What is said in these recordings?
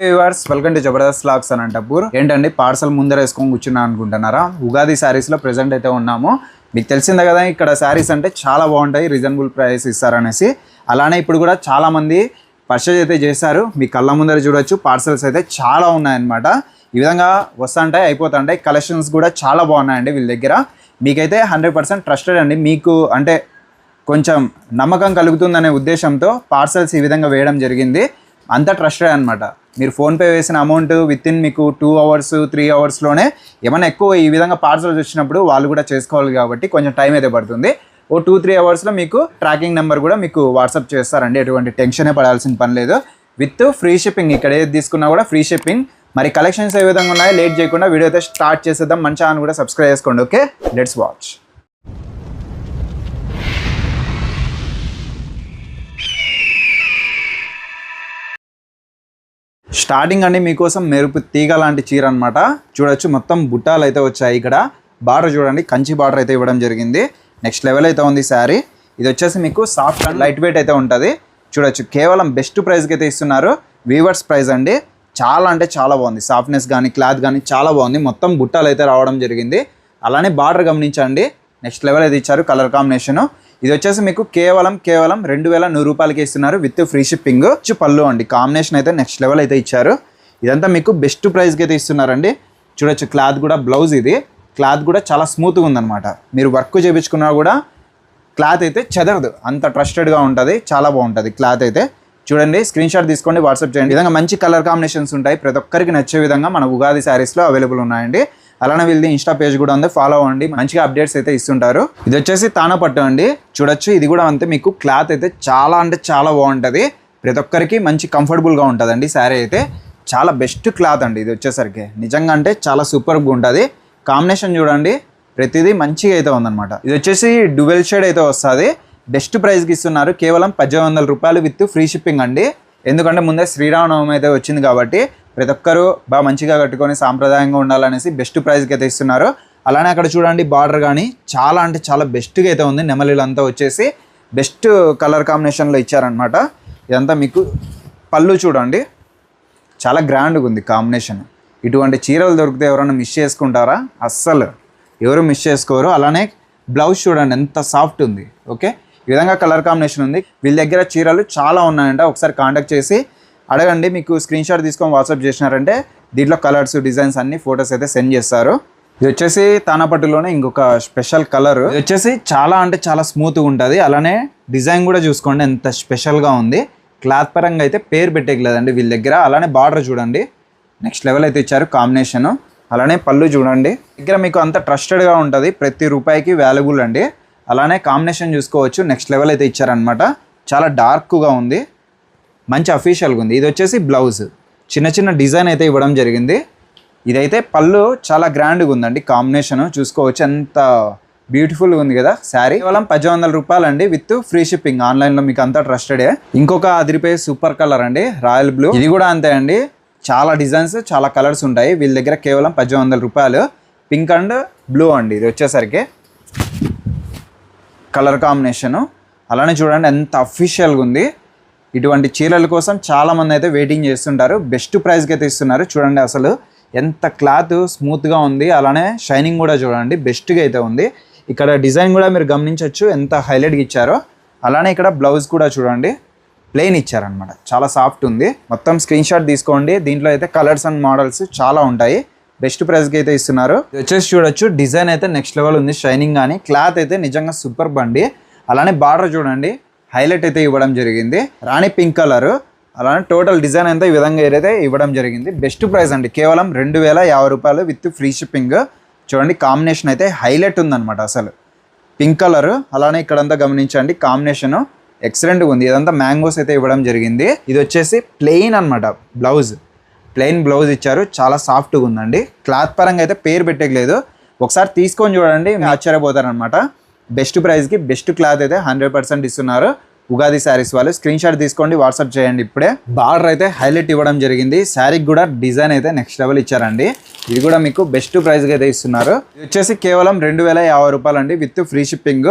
Viewers welcome to Jabardast looks అని ఏంటండి parcel ముందర వేసుకొని కూర్చున్నా అనుకుంటున్నారా? ఉగాది శారీస్లో ప్రజెంట్ అయితే ఉన్నాము. మీకు తెలిసిందే కదా ఇక్కడ శారీస్ అంటే చాలా బాగుంటాయి రీజనబుల్ ప్రైస్ ఇస్తారనేసి. అలానే ఇప్పుడు కూడా చాలామంది పర్చేజ్ అయితే చేశారు. మీ కళ్ళ ముందర చూడొచ్చు పార్సల్స్ అయితే చాలా ఉన్నాయన్నమాట. ఈ విధంగా వస్తుంటాయి అయిపోతుంటాయి. కలెక్షన్స్ కూడా చాలా బాగున్నాయండి వీళ్ళ దగ్గర. మీకైతే హండ్రెడ్ పర్సెంట్ ట్రస్టెడ్ అండి. మీకు అంటే కొంచెం నమ్మకం కలుగుతుందనే ఉద్దేశంతో పార్సల్స్ ఈ విధంగా వేయడం జరిగింది. అంత ట్రస్టెడ్ అనమాట మీరు ఫోన్పే వేసిన అమౌంట్ విత్ ఇన్ మీకు టూ అవర్స్ త్రీ అవర్స్లోనే ఏమైనా ఎక్కువ ఈ విధంగా పార్సల్స్ వచ్చినప్పుడు వాళ్ళు కూడా చేసుకోవాలి కాబట్టి కొంచెం టైం అయితే పడుతుంది. ఓ టూ త్రీ అవర్స్లో మీకు ట్రాకింగ్ నెంబర్ కూడా మీకు వాట్సాప్ చేస్తారండి. ఎటువంటి టెన్షనే పడాల్సిన పని లేదు. విత్ ఫ్రీ షిప్పింగ్ ఇక్కడ ఏది తీసుకున్నా కూడా ఫ్రీ షిప్పింగ్ మరి కలెక్షన్స్ ఏ విధంగా ఉన్నాయో లేట్ చేయకుండా వీడియో అయితే స్టార్ట్ చేసేద్దాం. మన ఛానల్ కూడా సబ్స్క్రైబ్ చేసుకోండి. ఓకే లెట్స్ వాచ్ స్టార్టింగ్ అండి మీకోసం మెరుపు తీగ లాంటి చీర అనమాట చూడొచ్చు మొత్తం బుట్టాలు అయితే వచ్చాయి ఇక్కడ. బార్డర్ చూడండి కంచి బార్డర్ అయితే ఇవ్వడం జరిగింది. నెక్స్ట్ లెవెల్ అయితే ఉంది శారీ. ఇది వచ్చేసి మీకు సాఫ్ట్ అండ్ లైట్ వెయిట్ అయితే ఉంటుంది. చూడొచ్చు కేవలం బెస్ట్ ప్రైస్కి అయితే ఇస్తున్నారు. వీవర్స్ ప్రైస్ అండి. చాలా అంటే చాలా బాగుంది. సాఫ్ట్నెస్ కానీ క్లాత్ కానీ చాలా బాగుంది. మొత్తం బుట్టాలు అయితే రావడం జరిగింది. అలానే బార్డర్ గమనించండి. నెక్స్ట్ లెవెల్ అయితే ఇచ్చారు కలర్ కాంబినేషన్ ఇది వచ్చేసి మీకు కేవలం కేవలం రెండు వేల నూరు రూపాయలకి ఇస్తున్నారు విత్ ఫ్రీ షిప్పింగ్. వచ్చి పళ్ళు అండి. కాంబినేషన్ అయితే నెక్స్ట్ లెవెల్ అయితే ఇచ్చారు. ఇదంతా మీకు బెస్ట్ ప్రైస్కి అయితే ఇస్తున్నారండి. చూడొచ్చు క్లాత్ కూడా బ్లౌజ్ ఇది. క్లాత్ కూడా చాలా స్మూత్గా ఉందన్నమాట. మీరు వర్క్ చేయించుకున్నా కూడా క్లాత్ అయితే చెదరదు. అంత ట్రస్టెడ్గా ఉంటుంది. చాలా బాగుంటుంది క్లాత్ అయితే. చూడండి స్క్రీన్ షాట్ తీసుకోండి వాట్సాప్ చేయండి. విధంగా మంచి కలర్ కాంబినేషన్స్ ఉంటాయి. ప్రతి ఒక్కరికి నచ్చే విధంగా మన ఉగాది శారీస్లో అవైలబుల్ ఉన్నాయండి. అలానే వీళ్ళది ఇన్స్టా పేజ్ కూడా ఉంది. ఫాలో అవ్వండి. మంచిగా అప్డేట్స్ అయితే ఇస్తుంటారు. ఇది వచ్చేసి తానపట్టు అండి. చూడొచ్చు. ఇది కూడా అంతే మీకు క్లాత్ అయితే చాలా అంటే చాలా బాగుంటుంది. ప్రతి ఒక్కరికి మంచి కంఫర్టబుల్గా ఉంటుందండి శారీ అయితే. చాలా బెస్ట్ క్లాత్ అండి ఇది వచ్చేసరికి. నిజంగా అంటే చాలా సూపర్గా ఉంటుంది. కాంబినేషన్ చూడండి. ప్రతిదీ మంచిగా అయితే ఉందన్నమాట. ఇది వచ్చేసి డువెల్ షేడ్ అయితే వస్తుంది. బెస్ట్ ప్రైస్కి ఇస్తున్నారు. కేవలం పద్దెనిమిది వందల రూపాయలు విత్ ఫ్రీ షిప్పింగ్ అండి. ఎందుకంటే ముందే శ్రీరామనవమి అయితే వచ్చింది కాబట్టి ప్రతి ఒక్కరు బాగా మంచిగా కట్టుకొని సాంప్రదాయంగా ఉండాలనేసి బెస్ట్ ప్రైస్కి అయితే ఇస్తున్నారు. అలానే అక్కడ చూడండి బార్డర్ కానీ చాలా అంటే చాలా బెస్ట్గా అయితే ఉంది. నెమలిలంతా వచ్చేసి బెస్ట్ కలర్ కాంబినేషన్లో ఇచ్చారనమాట ఇదంతా మీకు పళ్ళు చూడండి. చాలా గ్రాండ్గా ఉంది కాంబినేషన్. ఇటువంటి చీరలు దొరికితే ఎవరైనా మిస్ చేసుకుంటారా? అస్సలు. ఎవరు మిస్ చేసుకోరు. అలానే బ్లౌజ్ చూడండి ఎంత సాఫ్ట్ ఉంది. ఓకే? ఈ విధంగా కలర్ కాంబినేషన్ ఉంది. వీళ్ళ దగ్గర చీరలు చాలా ఉన్నాయంట. ఒకసారి కాంటాక్ట్ చేసి అడగండి మీకు స్క్రీన్ షాట్ తీసుకొని వాట్సాప్ చేసినారంటే దీంట్లో కలర్స్ డిజైన్స్ అన్ని ఫొటోస్ అయితే సెండ్ చేస్తారు. ఇది వచ్చేసి తానాపట్టులోనే ఇంకొక స్పెషల్ కలర్ ఇది వచ్చేసి చాలా అంటే చాలా స్మూత్గా ఉంటుంది. అలానే డిజైన్ కూడా చూసుకోండి ఎంత స్పెషల్గా ఉంది. క్లాత్ పరంగా అయితే పేరు పెట్టేయలేదండి వీళ్ళ దగ్గర. అలానే బార్డర్ చూడండి. నెక్స్ట్ లెవెల్ అయితే ఇచ్చారు కాంబినేషన్ అలానే పళ్ళు చూడండి. దగ్గర మీకు అంత ట్రస్టెడ్గా ఉంటుంది. ప్రతి రూపాయికి వాల్యుబుల్ అండి. అలానే కాంబినేషన్ చూసుకోవచ్చు. నెక్స్ట్ లెవెల్ అయితే ఇచ్చారనమాట చాలా డార్క్గా ఉంది. మంచి అఫీషియల్గా ఉంది. ఇది వచ్చేసి బ్లౌజ్ చిన్న చిన్న డిజైన్ అయితే ఇవ్వడం జరిగింది. ఇదైతే పళ్ళు చాలా గ్రాండ్గా ఉందండి. కాంబినేషన్ చూసుకోవచ్చు. ఎంత బ్యూటిఫుల్గా ఉంది కదా శారీ. కేవలం పద్దెనిమిది వందల రూపాయలు అండి విత్ ఫ్రీ షిప్పింగ్ ఆన్లైన్లో మీకు అంతా ట్రస్టెడే ఇంకొక అదిరిపోయే సూపర్ కలర్ అండి. రాయల్ బ్లూ ఇది కూడా అంతే అండి. చాలా డిజైన్స్ చాలా కలర్స్ ఉంటాయి. వీళ్ళ దగ్గర కేవలం పద్దెనిమిది వందల రూపాయలు. పింక్ అండ్ బ్లూ అండి. ఇది వచ్చేసరికి కలర్ కాంబినేషను అలానే చూడండి ఎంత అఫీషియల్గా ఉంది. ఇటువంటి చీరల కోసం చాలామంది అయితే వెయిటింగ్ చేస్తుంటారు. బెస్ట్ ప్రైస్కి అయితే ఇస్తున్నారు. చూడండి అసలు ఎంత క్లాత్ స్మూత్గా ఉంది. అలానే షైనింగ్ కూడా చూడండి బెస్ట్గా అయితే ఉంది. ఇక్కడ డిజైన్ కూడా మీరు గమనించవచ్చు ఎంత హైలైట్గా ఇచ్చారో. అలానే ఇక్కడ బ్లౌజ్ కూడా చూడండి ప్లెయిన్ ఇచ్చారనమాట చాలా సాఫ్ట్ ఉంది. మొత్తం స్క్రీన్ షాట్ తీసుకోండి. దీంట్లో అయితే కలర్స్ అండ్ మోడల్స్ చాలా ఉంటాయి. బెస్ట్ ప్రైస్కి అయితే ఇస్తున్నారు. వచ్చేసి చూడొచ్చు డిజైన్ అయితే నెక్స్ట్ లెవెల్ ఉంది. షైనింగ్ కానీ క్లాత్ అయితే నిజంగా సూపర్ బండి అలానే బార్డర్ చూడండి హైలైట్ అయితే ఇవ్వడం జరిగింది. Rani pink colour. అలానే టోటల్ డిజైన్ అంతా ఈ విధంగా అయితే ఇవ్వడం జరిగింది. బెస్ట్ ప్రైస్ అండి. కేవలం రెండు వేల యాభై రూపాయలు విత్ ఫ్రీ షిప్పింగ్. చూడండి కాంబినేషన్ అయితే హైలైట్ ఉందన్నమాట అసలు. Pink colour. అలానే ఇక్కడంతా గమనించండి కాంబినేషన్ ఎక్సలెంట్గా ఉంది. ఇదంతా మ్యాంగోస్ అయితే ఇవ్వడం జరిగింది. ఇది వచ్చేసి ప్లెయిన్ అనమాట బ్లౌజ్. ప్లెయిన్ బ్లౌజ్ ఇచ్చారు. చాలా సాఫ్ట్గా ఉందండి. క్లాత్ పరంగా అయితే పేరు పెట్టలేదు ఒకసారి తీసుకొని చూడండి ఆశ్చర్యపోతారనమాట బెస్ట్ ప్రైస్కి బెస్ట్ క్లాత్ అయితే హండ్రెడ్ పర్సెంట్ ఇస్తున్నారు. ఉగాది శారీస్ వాళ్ళు. స్క్రీన్ షాట్ తీసుకోండి వాట్సాప్ చేయండి ఇప్పుడే. బార్డర్ అయితే హైలైట్ ఇవ్వడం జరిగింది. శారీకి కూడా డిజైన్ అయితే నెక్స్ట్ లెవెల్ ఇచ్చారండి. ఇది కూడా మీకు బెస్ట్ ప్రైస్కి అయితే ఇస్తున్నారు. ఇది వచ్చేసి కేవలం రెండు వేల యాభై రూపాయలు అండి విత్ ఫ్రీ షిప్పింగ్.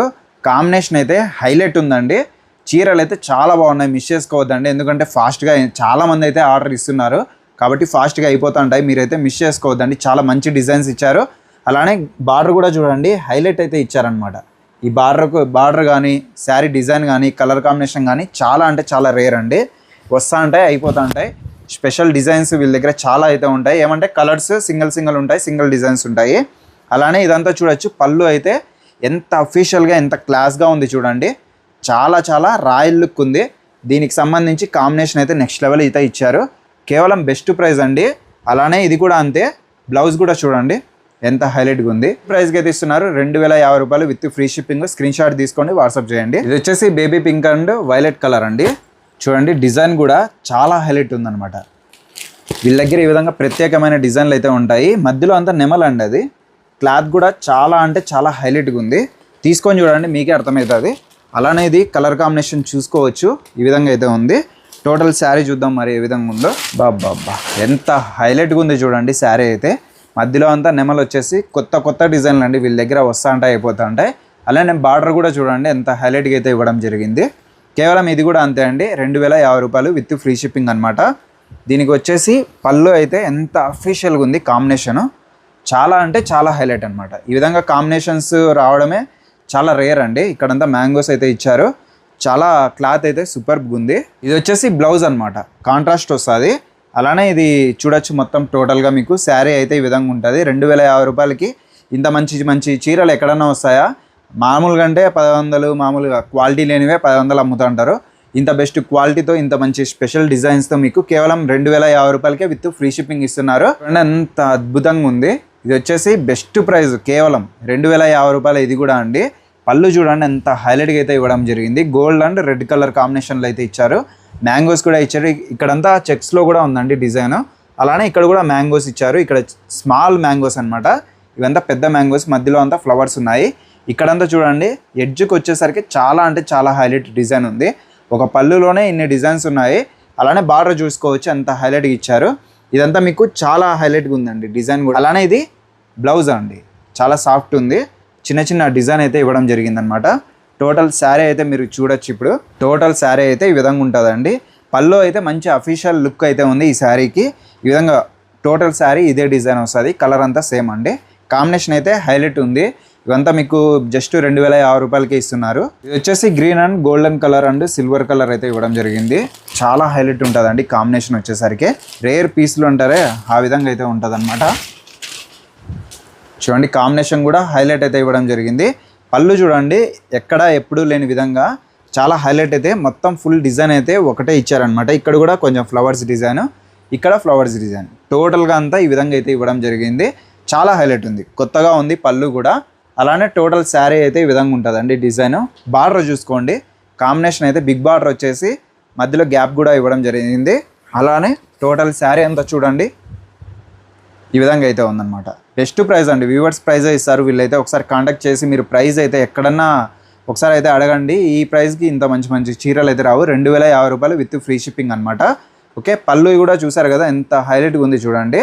కాంబినేషన్ అయితే హైలైట్ ఉందండి. చీరలు అయితే చాలా బాగున్నాయి. మిస్ చేసుకోవద్దండి. ఎందుకంటే ఫాస్ట్గా చాలా మంది అయితే ఆర్డర్ ఇస్తున్నారు. కాబట్టి ఫాస్ట్గా అయిపోతుంటాయి. మీరైతే మిస్ చేసుకోవద్దండి. చాలా మంచి డిజైన్స్ ఇచ్చారు. అలానే బార్డర్ కూడా చూడండి. హైలైట్ అయితే ఇచ్చారనమాట ఈ బార్డర్కు బార్డర్ కానీ శారీ డిజైన్ కానీ కలర్ కాంబినేషన్ కానీ చాలా అంటే చాలా రేర్ అండి. వస్తూ ఉంటాయి అయిపోతూ ఉంటాయి స్పెషల్ డిజైన్స్ వీళ్ళ దగ్గర చాలా అయితే ఉంటాయి. ఏమంటే కలర్స్ సింగిల్ సింగిల్ ఉంటాయి సింగిల్ డిజైన్స్ ఉంటాయి. అలానే ఇదంతా చూడొచ్చు. పళ్ళు అయితే ఎంత అఫీషియల్గా ఎంత క్లాస్గా ఉంది చూడండి. చాలా చాలా రాయల్ లుక్ ఉంది. దీనికి సంబంధించి కాంబినేషన్ అయితే నెక్స్ట్ లెవెల్ అయితే ఇచ్చారు. కేవలం బెస్ట్ ప్రైస్ అండి. అలానే ఇది కూడా అంతే. బ్లౌజ్ కూడా చూడండి. ఎంత హైలైట్గా ఉంది. ప్రైస్కి అయితే ఇస్తున్నారు. రెండు వేల యాభై రూపాయలు with free shipping. Screenshot తీసుకోండి వాట్సాప్ చేయండి. ఇది వచ్చేసి baby pink and violet colour అండి. చూడండి డిజైన్ కూడా చాలా హైలైట్ ఉందన్నమాట. వీళ్ళ దగ్గర ఈ విధంగా ప్రత్యేకమైన డిజైన్లు అయితే ఉంటాయి. మధ్యలో అంతా నెమల్ అండి అది. క్లాత్ కూడా చాలా అంటే చాలా హైలైట్గా ఉంది. తీసుకొని చూడండి మీకే అర్థమవుతుంది. అలానే ఇది కలర్ కాంబినేషన్ చూసుకోవచ్చు. ఈ విధంగా అయితే ఉంది. టోటల్ శారీ చూద్దాం మరి ఏ విధంగా ఉందో. బాబ్బా ఎంత హైలైట్గా ఉంది చూడండి శారీ అయితే. మధ్యలో అంతా నెమలు వచ్చేసి కొత్త కొత్త డిజైన్లు అండి. వీళ్ళ దగ్గర వస్తూ ఉంటాయి అయిపోతూ ఉంటాయి అలానే బార్డర్ కూడా చూడండి ఎంత హైలైట్గా అయితే ఇవ్వడం జరిగింది. కేవలం ఇది కూడా అంతే అండి. రెండు వేల యాభై రూపాయలు విత్ ఫ్రీ షిప్పింగ్ అనమాట దీనికి వచ్చేసి పళ్ళు అయితే ఎంత అఫీషియల్గా ఉంది కాంబినేషను చాలా అంటే చాలా హైలైట్ అనమాట ఈ విధంగా కాంబినేషన్స్ రావడమే చాలా రేర్ అండి. ఇక్కడంతా మ్యాంగోస్ అయితే ఇచ్చారు. చాలా క్లాత్ అయితే సూపర్గా ఉంది. ఇది వచ్చేసి బ్లౌజ్ అనమాట కాంట్రాస్ట్ వస్తుంది. అలానే ఇది చూడొచ్చు మొత్తం టోటల్గా మీకు. శారీ అయితే ఈ విధంగా ఉంటుంది. రెండు వేల యాభై రూపాయలకి ఇంత మంచి మంచి చీరలు ఎక్కడన్నా వస్తాయా? మామూలుగా అంటే పది వందలు మామూలుగా క్వాలిటీ లేనివే పది వందలు అమ్ముతుంటారు. ఇంత బెస్ట్ క్వాలిటీతో ఇంత మంచి స్పెషల్ డిజైన్స్తో మీకు కేవలం రెండు వేల యాభై రూపాయలకే విత్ ఫ్రీ షిప్పింగ్ ఇస్తున్నారు. చూడండి ఎంత అద్భుతంగా ఉంది. ఇది వచ్చేసి బెస్ట్ ప్రైస్ కేవలం రెండు వేల యాభై రూపాయలు ఇది కూడా అండి. పళ్ళు చూడండి ఎంత హైలైట్గా అయితే ఇవ్వడం జరిగింది. గోల్డ్ అండ్ రెడ్ కలర్ కాంబినేషన్లో అయితే ఇచ్చారు. మ్యాంగోస్ కూడా ఇచ్చారు. ఇక్కడంతా చెక్స్లో కూడా ఉందండి డిజైన్. అలానే ఇక్కడ కూడా మ్యాంగోస్ ఇచ్చారు. ఇక్కడ స్మాల్ మ్యాంగోస్ అన్నమాట. ఇవంతా పెద్ద మ్యాంగోస్. మధ్యలో అంతా ఫ్లవర్స్ ఉన్నాయి. ఇక్కడంతా చూడండి ఎడ్జ్కి వచ్చేసరికి చాలా అంటే చాలా హైలైట్ డిజైన్ ఉంది. ఒక పళ్ళులోనే ఇన్ని డిజైన్స్ ఉన్నాయి. అలానే బార్డర్ చూసుకోవచ్చు. అంత హైలైట్గా ఇచ్చారు. ఇదంతా మీకు చాలా హైలైట్గా ఉందండి డిజైన్ కూడా. అలానే ఇది బ్లౌజ్ అండి. చాలా సాఫ్ట్ ఉంది. చిన్న చిన్న డిజైన్ అయితే ఇవ్వడం జరిగిందనమాట టోటల్ శారీ అయితే మీరు చూడొచ్చు ఇప్పుడు. టోటల్ శారీ అయితే ఈ విధంగా ఉంటుందండి. పల్లో అయితే మంచి అఫీషియల్ లుక్ అయితే ఉంది ఈ శారీకి. ఈ విధంగా టోటల్ శారీ ఇదే డిజైన్ వస్తుంది. కలర్ అంతా సేమ్ అండి. కాంబినేషన్ అయితే హైలైట్ ఉంది. ఇవంతా మీకు జస్ట్ రెండు వేల యాభై రూపాయలకి ఇస్తున్నారు. ఇది వచ్చేసి green and golden colour and silver colour అయితే ఇవ్వడం జరిగింది. చాలా హైలైట్ ఉంటుందండి కాంబినేషన్ వచ్చేసరికి. రేర్ పీస్లు అంటారే ఆ విధంగా అయితే ఉంటుంది చూడండి కాంబినేషన్ కూడా హైలైట్ అయితే ఇవ్వడం జరిగింది. పళ్ళు చూడండి ఎక్కడ ఎప్పుడు లేని విధంగా చాలా హైలైట్ అయితే మొత్తం ఫుల్ డిజైన్ అయితే ఒకటే ఇచ్చారనమాట ఇక్కడ కూడా కొంచెం ఫ్లవర్స్ డిజైన్ ఇక్కడ ఫ్లవర్స్ డిజైన్. టోటల్గా అంతా ఈ విధంగా అయితే ఇవ్వడం జరిగింది. చాలా హైలైట్ ఉంది. కొత్తగా ఉంది పళ్ళు కూడా. అలానే టోటల్ శారీ అయితే ఈ విధంగా ఉంటుందండి డిజైన్. బార్డర్ చూసుకోండి. కాంబినేషన్ అయితే బిగ్ బార్డర్ వచ్చేసి మధ్యలో గ్యాప్ కూడా ఇవ్వడం జరిగింది. అలానే టోటల్ శారీ అంతా చూడండి. ఈ విధంగా అయితే ఉందన్నమాట. బెస్ట్ ప్రైస్ అండి. వ్యూవర్స్ ప్రైజే ఇస్తారు. వీళ్ళైతే ఒకసారి కాంటాక్ట్ చేసి మీరు ప్రైస్ అయితే ఎక్కడన్నా ఒకసారి అయితే అడగండి. ఈ ప్రైస్కి ఇంత మంచి మంచి చీరలు అయితే రావు. రెండు వేల యాభై రూపాయలు విత్ ఫ్రీ షిప్పింగ్ అనమాట ఓకే పళ్ళు కూడా చూసారు కదా? ఎంత హైలైట్గా ఉంది చూడండి.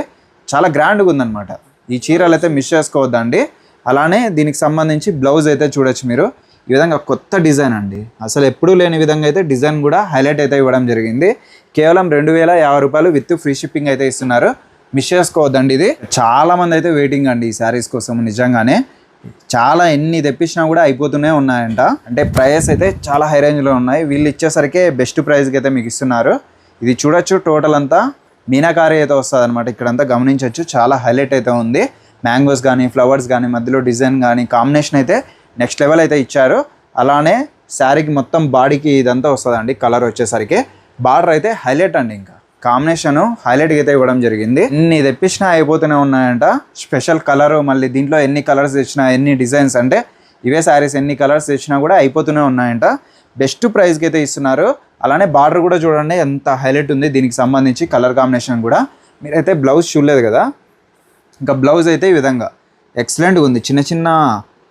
చాలా గ్రాండ్గా ఉందన్నమాట. ఈ చీరలు అయితే మిస్ చేసుకోవద్దండి. అలానే దీనికి సంబంధించి బ్లౌజ్ అయితే చూడొచ్చు మీరు. ఈ విధంగా కొత్త డిజైన్ అండి. అసలు ఎప్పుడూ లేని విధంగా అయితే డిజైన్ కూడా హైలైట్ అయితే ఇవ్వడం జరిగింది. కేవలం రెండు వేల యాభై రూపాయలు విత్ ఫ్రీ షిప్పింగ్ అయితే ఇస్తున్నారు. మిస్ చేసుకోవద్దండి ఇది. చాలా మంది అయితే వెయిటింగ్ అండి ఈ శారీస్ కోసం నిజంగానే. చాలా ఎన్ని తెప్పించినా కూడా అయిపోతూనే ఉన్నాయంట. అంటే ప్రైస్ అయితే చాలా హై రేంజ్లో ఉన్నాయి. వీళ్ళు ఇచ్చేసరికి బెస్ట్ ప్రైస్కి అయితే మీకు ఇస్తున్నారు. ఇది చూడొచ్చు టోటల్ అంతా. మీనాకారి అయితే వస్తుంది అనమాట ఇక్కడంతా గమనించవచ్చు చాలా హైలైట్ అయితే ఉంది. మ్యాంగోస్ కానీ ఫ్లవర్స్ కానీ మధ్యలో డిజైన్ కానీ కాంబినేషన్ అయితే నెక్స్ట్ లెవెల్ అయితే ఇచ్చారు. అలానే శారీకి మొత్తం బాడీకి ఇదంతా వస్తుందండి. కలర్ వచ్చేసరికి. బార్డర్ అయితే హైలైట్ అండి ఇంకా. కాంబినేషన్ హైలైట్ అయితే ఇవ్వడం జరిగింది. ఎన్ని తెప్పించినా అయిపోతూనే ఉన్నాయంట. స్పెషల్ కలర్ మళ్ళీ దీంట్లో ఎన్ని కలర్స్ తెచ్చినా ఎన్ని డిజైన్స్ అంటే ఇవే శారీస్ ఎన్ని కలర్స్ తెచ్చినా కూడా అయిపోతూనే ఉన్నాయంట. బెస్ట్ ప్రైస్కి అయితే ఇస్తున్నారు. అలానే బార్డర్ కూడా చూడండి ఎంత హైలైట్ ఉంది. దీనికి సంబంధించి కలర్ కాంబినేషన్ కూడా. మీరైతే బ్లౌజ్ చూడలేదు కదా? ఇంకా బ్లౌజ్ అయితే ఈ విధంగా. ఎక్సలెంట్గా ఉంది. చిన్న చిన్న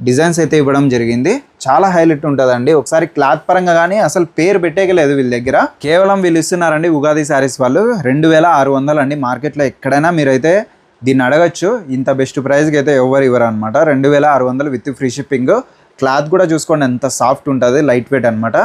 డిజైన్స్ అయితే ఇవ్వడం జరిగింది. చాలా హైలైట్ ఉంటుందండి. ఒకసారి క్లాత్ పరంగా కానీ అసలు పేరు పెట్టేయలేదు వీళ్ళ దగ్గర. కేవలం వీళ్ళు ఇస్తున్నారండి ఉగాది శారీస్ వాళ్ళు. రెండు వేల ఆరు వందలు అండి మార్కెట్లో ఎక్కడైనా మీరైతే దీన్ని అడగచ్చు. ఇంత బెస్ట్ ప్రైస్కి అయితే ఎవరు ఇవ్వరు అనమాట రెండు వేల ఆరు వందలు విత్ ఫ్రీ షిప్పింగ్. క్లాత్ కూడా చూసుకోండి ఎంత సాఫ్ట్ ఉంటుంది లైట్ వెయిట్ అనమాట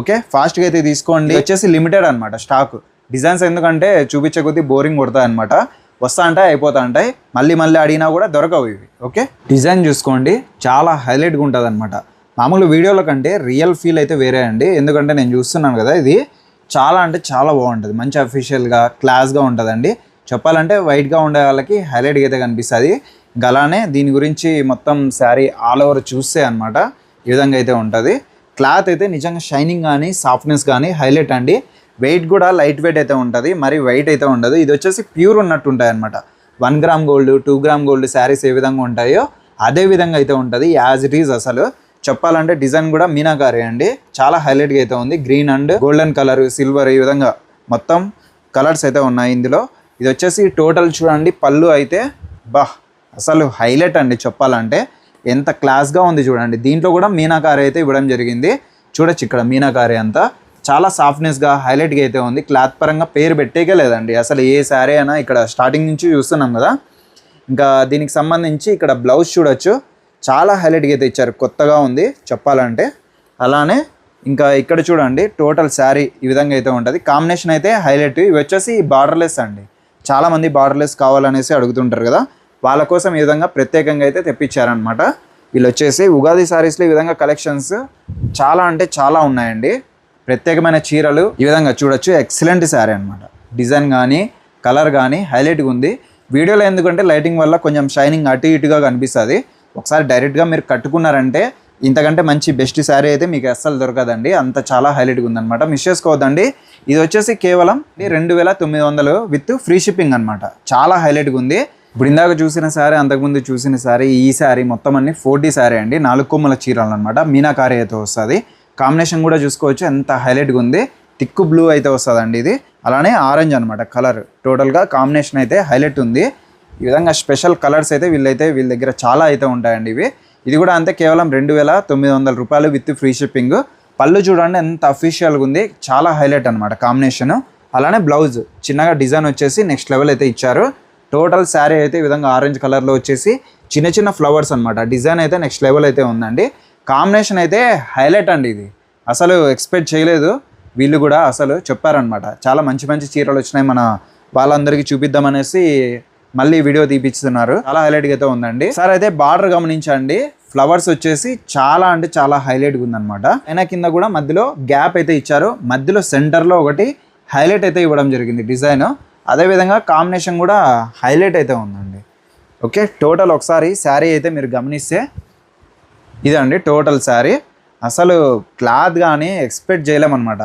ఓకే ఫాస్ట్గా అయితే తీసుకోండి. వచ్చేసి లిమిటెడ్ అనమాట స్టాక్. డిజైన్స్ ఎందుకంటే చూపించే కొద్దీ బోరింగ్ కొడతాయి అనమాట వస్తా ఉంటాయి అయిపోతా ఉంటాయి మళ్ళీ మళ్ళీ అడిగినా కూడా దొరకవు ఇవి. ఓకే? డిజైన్ చూసుకోండి. చాలా హైలైట్గా ఉంటుంది అనమాట మామూలు వీడియోల కంటే రియల్ ఫీల్ అయితే వేరే అండి. ఎందుకంటే నేను చూస్తున్నాను కదా ఇది. చాలా అంటే చాలా బాగుంటుంది. మంచి అఫీషియల్గా క్లాస్గా ఉంటుందండి. చెప్పాలంటే వైట్గా ఉండే వాళ్ళకి హైలైట్గా అయితే కనిపిస్తుంది. గలానే అలానే దీని గురించి మొత్తం శారీ ఆల్ ఓవర్ చూస్తే అనమాట ఈ విధంగా అయితే ఉంటుంది. క్లాత్ అయితే నిజంగా షైనింగ్ కానీ సాఫ్ట్నెస్ కానీ హైలైట్ అండి. వెయిట్ కూడా లైట్ వెయిట్ అయితే ఉంటుంది మరి వెయిట్ అయితే ఉండదు. ఇది వచ్చేసి ప్యూర్ ఉన్నట్టు ఉంటాయి అనమాట one gram gold two gram gold saris ఏ విధంగా ఉంటాయో అదే విధంగా అయితే ఉంటుంది యాజ్ ఇట్ ఈజ్ అసలు. చెప్పాలంటే డిజైన్ కూడా మీనాకారే అండి. చాలా హైలైట్గా అయితే ఉంది. Green and golden colour silver ఈ విధంగా మొత్తం కలర్స్ అయితే ఉన్నాయి ఇందులో. ఇది వచ్చేసి టోటల్ చూడండి పళ్ళు అయితే బా అసలు హైలైట్ అండి చెప్పాలంటే. ఎంత క్లాస్గా ఉంది చూడండి. దీంట్లో కూడా మీనాకారి అయితే ఇవ్వడం జరిగింది. చూడొచ్చు ఇక్కడ మీనాకారి అంతా. చాలా సాఫ్ట్నెస్గా హైలైట్గా అయితే ఉంది. క్లాత్ పరంగా పేరు పెట్టేకే లేదండి. అసలు ఏ శారీ అయినా ఇక్కడ స్టార్టింగ్ నుంచి చూస్తున్నాం కదా. ఇంకా దీనికి సంబంధించి ఇక్కడ బ్లౌజ్ చూడొచ్చు. చాలా హైలైట్గా అయితే ఇచ్చారు. కొత్తగా ఉంది చెప్పాలంటే. అలానే ఇంకా ఇక్కడ చూడండి టోటల్ శారీ ఈ విధంగా అయితే ఉంటుంది. కాంబినేషన్ అయితే హైలైట్ ఇవి వచ్చేసి బార్డర్లెస్ అండి. చాలామంది బార్డర్లెస్ కావాలనేసి అడుగుతుంటారు కదా. వాళ్ళ కోసం ఈ విధంగా ప్రత్యేకంగా అయితే తెప్పించారనమాట వీళ్ళు వచ్చేసి ఉగాది శారీస్లో ఈ విధంగా కలెక్షన్స్ చాలా అంటే చాలా ఉన్నాయండి. ప్రత్యేకమైన చీరలు ఈ విధంగా చూడొచ్చు. ఎక్సలెంట్ శారీ అనమాట డిజైన్ కానీ కలర్ కానీ హైలైట్గా ఉంది. వీడియోలో ఎందుకంటే లైటింగ్ వల్ల కొంచెం షైనింగ్ అటు ఇటుగా కనిపిస్తుంది. ఒకసారి డైరెక్ట్గా మీరు కట్టుకున్నారంటే ఇంతకంటే మంచి బెస్ట్ శారీ అయితే మీకు అస్సలు దొరకదండి. అంత చాలా హైలైట్గా ఉందన్నమాట. మిస్ చేసుకోవద్దండి. ఇది వచ్చేసి కేవలం రెండు వేల తొమ్మిది వందలు విత్ ఫ్రీ షిప్పింగ్ అనమాట చాలా హైలైట్గా ఉంది. ఇప్పుడు ఇందాక చూసిన శారీ అంతకుముందు చూసిన శారీ ఈ శారీ మొత్తం అన్ని ఫోర్టీ శారీ అండి. నాలుగు కొమ్మల చీరలు అనమాట మీనాకారి అయితే వస్తుంది. కాంబినేషన్ కూడా చూసుకోవచ్చు. ఎంత హైలైట్గా ఉంది. తిక్కు బ్లూ అయితే వస్తుందండి ఇది. అలానే ఆరెంజ్ అనమాట కలర్. టోటల్గా కాంబినేషన్ అయితే హైలైట్ ఉంది. ఈ విధంగా స్పెషల్ కలర్స్ అయితే వీళ్ళైతే వీళ్ళ దగ్గర చాలా అయితే ఉంటాయండి ఇవి. ఇది కూడా అంతే కేవలం రెండు వేల తొమ్మిది వందల రూపాయలు విత్ ఫ్రీ షిప్పింగ్. పళ్ళు చూడండి ఎంత అఫీషియల్గా ఉంది. చాలా హైలైట్ అనమాట కాంబినేషన్. అలానే బ్లౌజ్. చిన్నగా డిజైన్ వచ్చేసి నెక్స్ట్ లెవెల్ అయితే ఇచ్చారు. టోటల్ శారీ అయితే ఈ విధంగా ఆరెంజ్ కలర్లో వచ్చేసి చిన్న చిన్న ఫ్లవర్స్ అనమాట డిజైన్ అయితే నెక్స్ట్ లెవెల్ అయితే ఉందండి. కాంబినేషన్ అయితే హైలైట్ అండి ఇది. అసలు ఎక్స్పెక్ట్ చేయలేదు. వీళ్ళు కూడా అసలు చెప్పారనమాట చాలా మంచి మంచి చీరలు వచ్చినాయి మన వాళ్ళందరికీ చూపిద్దామనేసి మళ్ళీ వీడియో తీపిస్తున్నారు. చాలా హైలైట్గా అయితే ఉందండి. సార్ అయితే బార్డర్ గమనించండి. ఫ్లవర్స్ వచ్చేసి చాలా అంటే చాలా హైలైట్గా ఉందనమాట అయినా కింద కూడా మధ్యలో గ్యాప్ అయితే ఇచ్చారు. మధ్యలో సెంటర్లో ఒకటి హైలైట్ అయితే ఇవ్వడం జరిగింది డిజైన్. అదేవిధంగా కాంబినేషన్ కూడా హైలైట్ అయితే ఉందండి. ఓకే టోటల్ ఒకసారి శారీ అయితే మీరు గమనిస్తే ఇదండి టోటల్ శారీ. అసలు క్లాత్ కానీ ఎక్స్పెక్ట్ చేయలేమన్నమాట.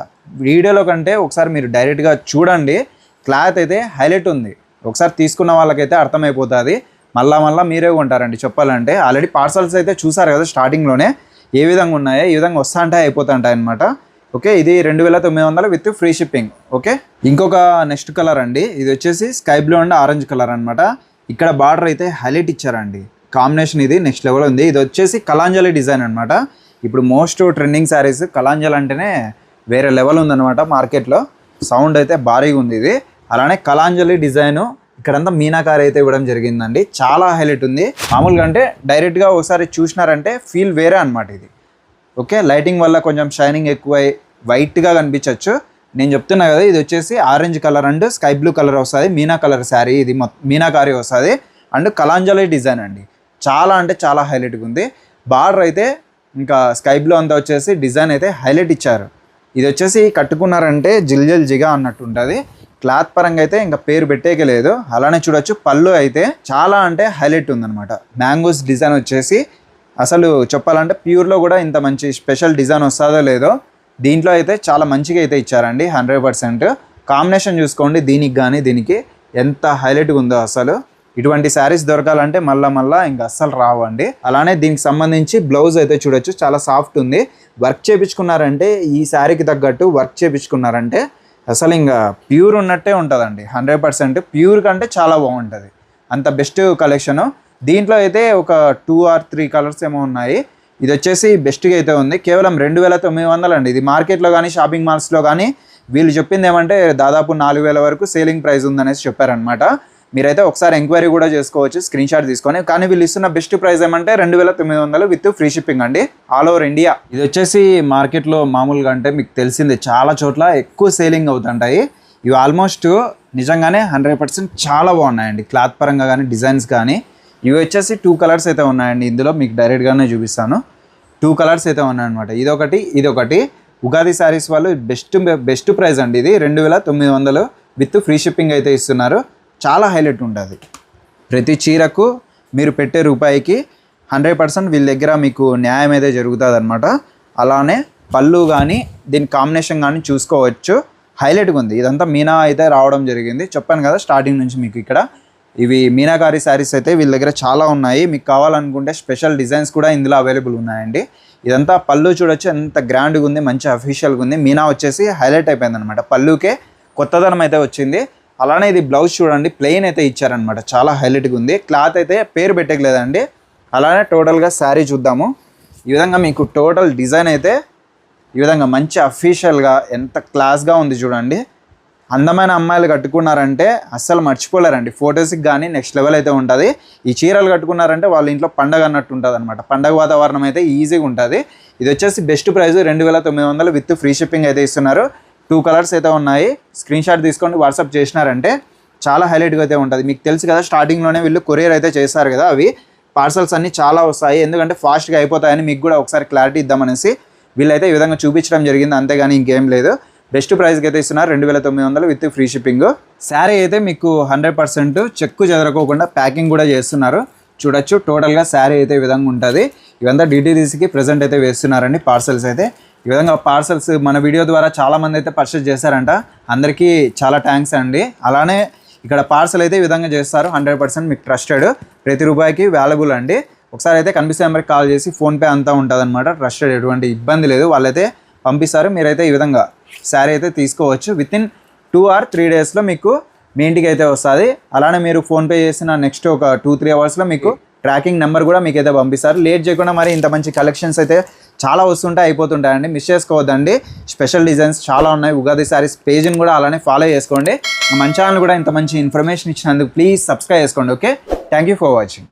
వీడియోలో కంటే ఒకసారి మీరు డైరెక్ట్గా చూడండి. క్లాత్ అయితే హైలైట్ ఉంది. ఒకసారి తీసుకున్న వాళ్ళకైతే అర్థమైపోతుంది. మళ్ళా మళ్ళీ మీరే కొంటారండి చెప్పాలంటే. ఆల్రెడీ పార్సల్స్ అయితే చూసారు కదా స్టార్టింగ్లోనే ఏ విధంగా ఉన్నాయో ఈ విధంగా వస్తా ఉంటాయి అయిపోతా ఉంటాయి అనమాట ఓకే ఇది రెండు వేల తొమ్మిది వందలు విత్ ఫ్రీ షిప్పింగ్ ఓకే ఇంకొక నెక్స్ట్ కలర్ అండి. ఇది వచ్చేసి sky blue and orange colour అనమాట ఇక్కడ బార్డర్ అయితే హైలైట్ ఇచ్చారండి. కాంబినేషన్ ఇది నెక్స్ట్ లెవెల్ ఉంది. ఇది వచ్చేసి కలాంజలి డిజైన్ అనమాట ఇప్పుడు మోస్ట్ ట్రెండింగ్ శారీస్ కలాంజలి అంటేనే వేరే లెవెల్ ఉందన్నమాట మార్కెట్లో. సౌండ్ అయితే భారీగా ఉంది ఇది. అలానే కలాంజలి డిజైన్ ఇక్కడంతా మీనాకారి అయితే ఇవ్వడం జరిగిందండి. చాలా హైలైట్ ఉంది. మామూలుగా అంటే డైరెక్ట్గా ఒకసారి చూసినారంటే ఫీల్ వేరే అనమాట ఇది. ఓకే లైటింగ్ వల్ల కొంచెం షైనింగ్ ఎక్కువ వైట్గా కనిపించవచ్చు నేను చెప్తున్నా కదా ఇది వచ్చేసి orange colour and sky blue colour వస్తుంది. మీనా కలర్ శారీ ఇది మీనాకారి వస్తుంది. అండ్ కలాంజలి డిజైన్ అండి. చాలా అంటే చాలా హైలైట్గా ఉంది. బార్డర్ అయితే ఇంకా స్కై బ్లూ అంతా వచ్చేసి డిజైన్ అయితే హైలైట్ ఇచ్చారు. ఇది వచ్చేసి కట్టుకున్నారంటే జిల్ జిల్ జిగా అన్నట్టు ఉంటుంది. క్లాత్ పరంగా అయితే ఇంకా పేరు పెట్టేకే లేదు అలానే చూడొచ్చు పళ్ళు అయితే చాలా అంటే హైలైట్ ఉందన్నమాట. మ్యాంగోస్ డిజైన్ వచ్చేసి అసలు చెప్పాలంటే ప్యూర్లో కూడా ఇంత మంచి స్పెషల్ డిజైన్ వస్తుందో లేదో దీంట్లో అయితే చాలా మంచిగా అయితే ఇచ్చారండి హండ్రెడ్ పర్సెంట్ కాంబినేషన్ చూసుకోండి దీనికి కానీ దీనికి ఎంత హైలైట్గా ఉందో అసలు. ఇటువంటి శారీస్ దొరకాలంటే మళ్ళా మళ్ళా ఇంకా అస్సలు రావండి. అలానే దీనికి సంబంధించి బ్లౌజ్ అయితే చూడొచ్చు చాలా సాఫ్ట్ ఉంది. వర్క్ చేపించుకున్నారంటే ఈ శారీకి తగ్గట్టు వర్క్ చేపించుకున్నారంటే అసలు ఇంకా ప్యూర్ ఉన్నట్టే ఉంటుందండి. హండ్రెడ్ పర్సెంట్ ప్యూర్ కంటే చాలా బాగుంటుంది. అంత బెస్ట్ కలెక్షను. దీంట్లో అయితే ఒక టూ ఆర్ త్రీ కలర్స్ ఏమో ఉన్నాయి. ఇది వచ్చేసి బెస్ట్గా అయితే ఉంది. కేవలం రెండు వేల తొమ్మిది వందలు అండి. ఇది మార్కెట్లో కానీ షాపింగ్ మాల్స్లో కానీ వీళ్ళు చెప్పింది ఏమంటే దాదాపు నాలుగు వేల వరకు సేలింగ్ ప్రైస్ ఉందనేసి చెప్పారనమాట మీరైతే ఒకసారి ఎంక్వైరీ కూడా చేసుకోవచ్చు స్క్రీన్ షాట్ తీసుకొని. కానీ వీళ్ళు ఇస్తున్న బెస్ట్ ప్రైస్ ఏమంటే రెండు వేల తొమ్మిది వందలు విత్ ఫ్రీ షిప్పింగ్ అండి. ఆల్ ఓవర్ ఇండియా ఇది వచ్చేసి మార్కెట్లో మామూలుగా అంటే మీకు తెలిసిందే చాలా చోట్ల ఎక్కువ సేలింగ్ అవుతుంటాయి. ఇవి ఆల్మోస్ట్ నిజంగానే హండ్రెడ్ పర్సెంట్ చాలా బాగున్నాయండి. క్లాత్ పరంగా కానీ డిజైన్స్ కానీ. ఇవి వచ్చేసి టూ కలర్స్ అయితే ఉన్నాయండి. ఇందులో మీకు డైరెక్ట్గానే చూపిస్తాను. టూ కలర్స్ అయితే ఉన్నాయన్నమాట. ఇదొకటి ఇదొకటి. ఉగాది శారీస్ వాళ్ళు బెస్ట్ బెస్ట్ ప్రైస్ అండి ఇది. రెండు వేల తొమ్మిది వందలు విత్ ఫ్రీ షిప్పింగ్ అయితే ఇస్తున్నారు. చాలా హైలైట్ ఉంటుంది ప్రతి చీరకు మీరు పెట్టే రూపాయికి హండ్రెడ్ పర్సెంట్ వీళ్ళ దగ్గర మీకు న్యాయం అయితే జరుగుతుంది అనమాట అలానే పళ్ళు కానీ దీని కాంబినేషన్ కానీ చూసుకోవచ్చు. హైలైట్గా ఉంది. ఇదంతా మీనా అయితే రావడం జరిగింది. చెప్పాను కదా స్టార్టింగ్ నుంచి మీకు ఇక్కడ. ఇవి మీనాకారి శారీస్ అయితే వీళ్ళ దగ్గర చాలా ఉన్నాయి. మీకు కావాలనుకుంటే స్పెషల్ డిజైన్స్ కూడా ఇందులో అవైలబుల్ ఉన్నాయండి. ఇదంతా పళ్ళు చూడొచ్చు. ఎంత గ్రాండ్గా ఉంది మంచి అఫీషియల్గా ఉంది. మీనా వచ్చేసి హైలైట్ అయిపోయింది అనమాట పళ్ళుకే కొత్తదనం అయితే వచ్చింది. అలానే ఇది బ్లౌజ్ చూడండి ప్లెయిన్ అయితే ఇచ్చారనమాట చాలా హైలైట్గా ఉంది. క్లాత్ అయితే పేరు పెట్టకలేదండి అలానే టోటల్గా శారీ చూద్దాము. ఈ విధంగా మీకు టోటల్ డిజైన్ అయితే ఈ విధంగా మంచి అఫీషియల్గా ఎంత క్లాస్గా ఉంది చూడండి. అందమైన అమ్మాయిలు కట్టుకున్నారంటే అస్సలు మర్చిపోలేరండి. ఫొటోస్కి కానీ నెక్స్ట్ లెవెల్ అయితే ఉంటుంది. ఈ చీరలు కట్టుకున్నారంటే వాళ్ళ ఇంట్లో పండగ అన్నట్టు ఉంటుంది అనమాట పండగ వాతావరణం అయితే ఈజీగా ఉంటుంది. ఇది వచ్చేసి బెస్ట్ ప్రైస్ రెండు వేల తొమ్మిది వందలు విత్ ఫ్రీ షిప్పింగ్ అయితే ఇస్తున్నారు. టూ కలర్స్ అయితే ఉన్నాయి. స్క్రీన్ షాట్ తీసుకొని వాట్సాప్ చేసినారంటే చాలా హైలైట్గా అయితే ఉంటుంది. మీకు తెలుసు కదా స్టార్టింగ్లోనే వీళ్ళు కొరియర్ అయితే చేస్తారు కదా అవి. పార్సల్స్ అన్నీ చాలా వస్తాయి. ఎందుకంటే ఫాస్ట్గా అయిపోతాయని మీకు కూడా ఒకసారి క్లారిటీ ఇద్దామనేసి వీళ్ళైతే ఈ విధంగా చూపించడం జరిగింది. అంతేగాని ఇంకేం లేదు. బెస్ట్ ప్రైస్కి అయితే ఇస్తున్నారు రెండు వేల తొమ్మిది వందలు విత్ ఫ్రీ షిప్పింగ్ శారీ అయితే మీకు హండ్రెడ్ పర్సెంట్ చెక్కు చెదరకోకుండా ప్యాకింగ్ కూడా చేస్తున్నారు. చూడొచ్చు టోటల్గా శారీ అయితే ఈ విధంగా ఉంటుంది. ఇవంతా డీటీడీసీకి ప్రజెంట్ అయితే వేస్తున్నారండి పార్సల్స్ అయితే. ఈ విధంగా పార్సల్స్ మన వీడియో ద్వారా చాలా మంది అయితే పర్చేస్ చేశారంట. అందరికీ చాలా థ్యాంక్స్ అండి. అలానే ఇక్కడ పార్సల్ అయితే ఈ విధంగా చేస్తారు. హండ్రెడ్ పర్సెంట్ మీకు ట్రస్టెడ్ ప్రతి రూపాయికి వాల్యుబుల్ అండి. ఒకసారి అయితే కనిపిస్తే నెంబర్కి కాల్ చేసి ఫోన్పే అంతా ఉంటుంది అనమాట ట్రస్టెడ్ ఎటువంటి ఇబ్బంది లేదు. వాళ్ళైతే పంపిస్తారు. మీరైతే ఈ విధంగా శారీ అయితే తీసుకోవచ్చు. Within two or three డేస్లో మీకు మీ ఇంటికి అయితే వస్తుంది. అలానే మీరు ఫోన్పే చేసిన నెక్స్ట్ ఒక టూ త్రీ అవర్స్లో మీకు ట్రాకింగ్ నెంబర్ కూడా మీకు అయితే పంపిస్తారు. లేట్ చేయకుండా మరి ఇంత మంచి కలెక్షన్స్ అయితే చాలా వస్తుంటాయి అయిపోతుంటాయండి. మిస్ చేసుకోవద్దండి. స్పెషల్ డిజైన్స్ చాలా ఉన్నాయి. ఉగాది శారీస్ పేజ్ని కూడా అలానే ఫాలో చేసుకోండి. మంచి ఛానల్ కూడా ఇంత మంచి ఇన్ఫర్మేషన్ ఇచ్చినందుకు ప్లీజ్ సబ్స్క్రైబ్ చేసుకోండి okay thank you for watching